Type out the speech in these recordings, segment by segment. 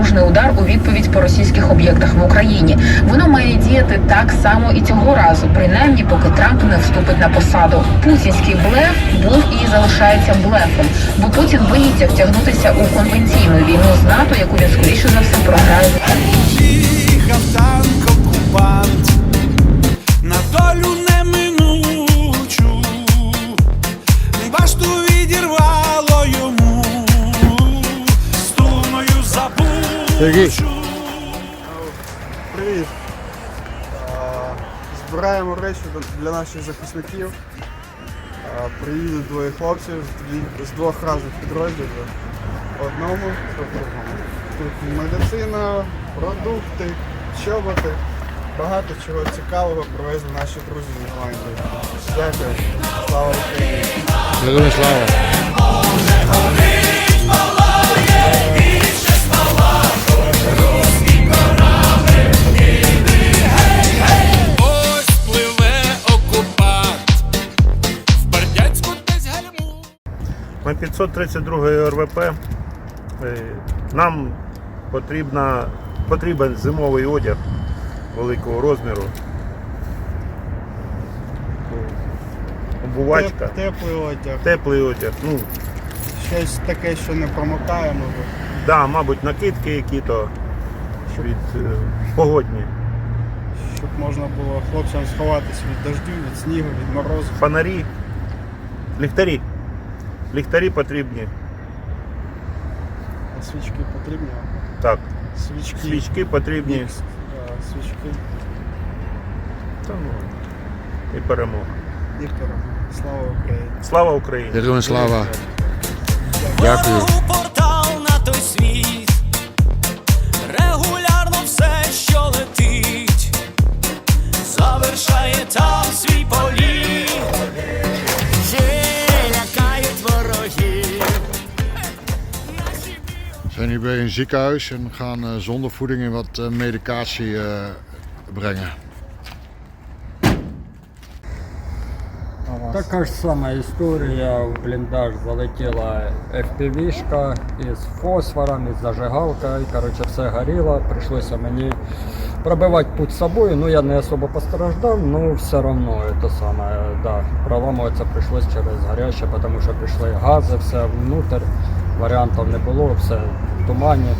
потужний удар у відповідь по російських об'єктах в Україні. Воно має діяти так само і цього разу, принаймні, поки Трамп не вступить на посаду. Путінський блеф був і залишається блефом, бо Путін боїться втягнутися у конвенційну війну з НАТО, яку він скоріше за все програє. Сергій. Привіт! Збираємо речі для наших захисників. Приїдуть двоє хлопців з двох разних підрозділів. Одному другому. Тут медицина, продукти, чоботи. Багато чого цікавого привезли наші друзі з. Дякую. Слава Україні! Героям слава. Ми 532 РВП. Нам потрібна, потрібен зимовий одяг великого розміру. Обувачка, Теп- Теплий одяг. теплий одяг. Ну, Щось таке, що не промокає, мабуть. да, мабуть, накидки які-то від е, погодні. Щоб можна було хлопцям сховатися від дождю, від снігу, від морозу. Фонарі, ліхтарі. Ліхтарі потрібні. А свічки потрібні? Так, Свічки. свічки потрібні. Мікс, а, свічки Та, ну, і перемога. і перемога. Слава Україні! Слава Україні! Героям слава. Дякую. Дякую. портал на той світ. Een ziekenhuis en gaan eh, zonder voeding en wat eh, medicatie eh, brengen. Така ж сама історія. В бліндаж залетіла FPV-шка із фосфором, із зажигалкою. Коротше, все горіло. Прийшлося мені пробивати путь з собою. Ну я не особо постраждав, але все одно це саме, да, проламуватися прийшлося через гаряче, тому що пішли гази, все внутрь, варіантів не було, все тумані.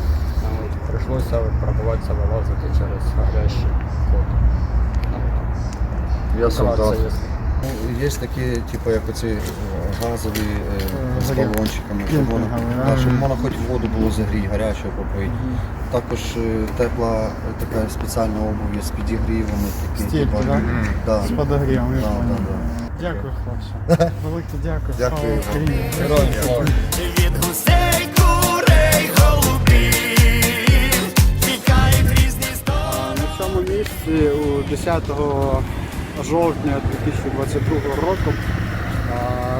Прийшлося пробиватися, вилазити через гарячий ход. Я солдат. Ну, Є такі, типу, як оці е, газові е, з горі- балончиками, щоб можна, кемпінгові, да, щоб можна хоч воду було загріти, гарячу попити. Також е, тепла е, така спеціальна обув з підігрівами. Такі, Стільки, типу, да? Да. З подогрівом, я Да, понял. да, да. Дякую, хлопці. Велике дякую. Дякую Слава. Україні. Героям слава. 10 жовтня 2022 року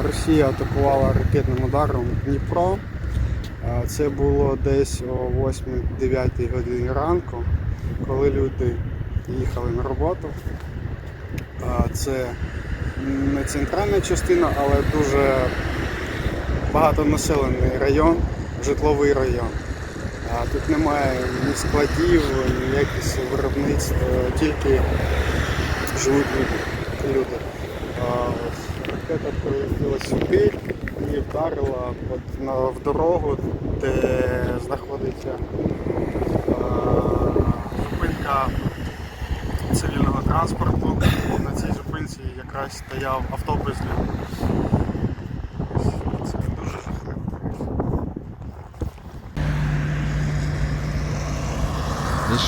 Росія атакувала ракетним ударом Дніпро. Це було десь о 8-9 годині ранку, коли люди їхали на роботу. Це не центральна частина, але дуже багатонаселений район, житловий район. А Тут немає ні складів, ні якихось виробництв, тільки живуть люди. Ракета прилетіла сюди і вдарила от на, в дорогу, де знаходиться зупинка цивільного транспорту. На цій зупинці якраз стояв автобус.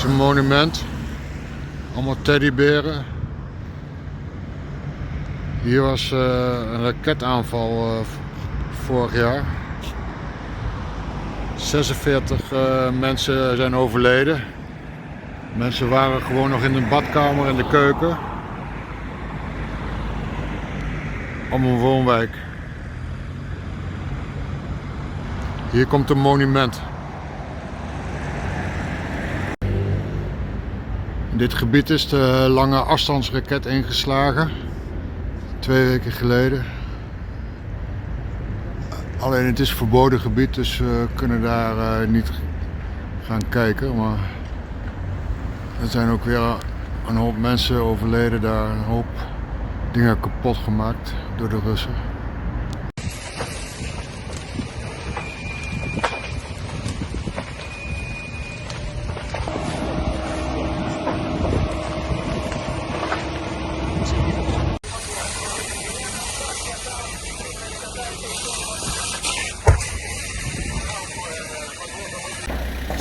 Een monument. Allemaal teddyberen. Hier was eh, een raketaanval eh, vorig jaar. 46 eh, mensen zijn overleden. Mensen waren gewoon nog in de badkamer en de keuken. Om woonwijk. Hier komt een monument. In dit gebied is de lange afstandsraket ingeslagen. Twee weken geleden. Alleen het is verboden gebied, dus we kunnen daar eh, niet gaan kijken. Maar er zijn ook weer een hoop mensen overleden daar, een hoop dingen kapot gemaakt door de Russen.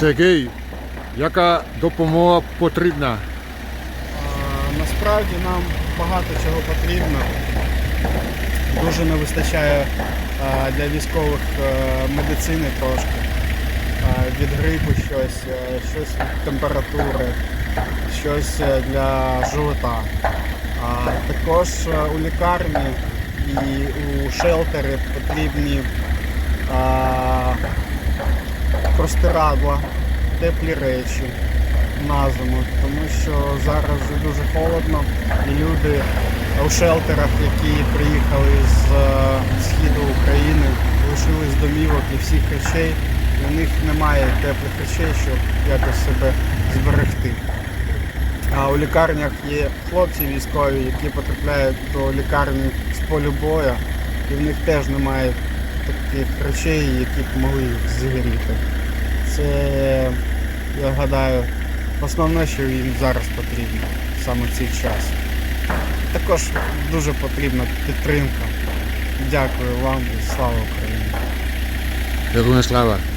Сергій, яка допомога потрібна? Насправді нам багато чого потрібно. Дуже не вистачає для військових е, медицини трошки. Від грипу щось, е, щось від температури, щось е, для живота. Також у лікарні і у шелтери потрібні простирадла, теплі речі на зиму, тому що зараз вже дуже холодно і люди у шелтерах, які приїхали з е, східу України, лишились домівок і всіх речей, у них немає теплих речей, щоб якось себе зберегти. А у лікарнях є хлопці військові, які потрапляють до лікарні з полю бою, і в них теж немає таких речей, які б могли їх зігріти. Це, я гадаю, основне, що їм зараз потрібно саме в цей час. Також дуже потрібна підтримка. Дякую вам і слава Україні! Героям Slava.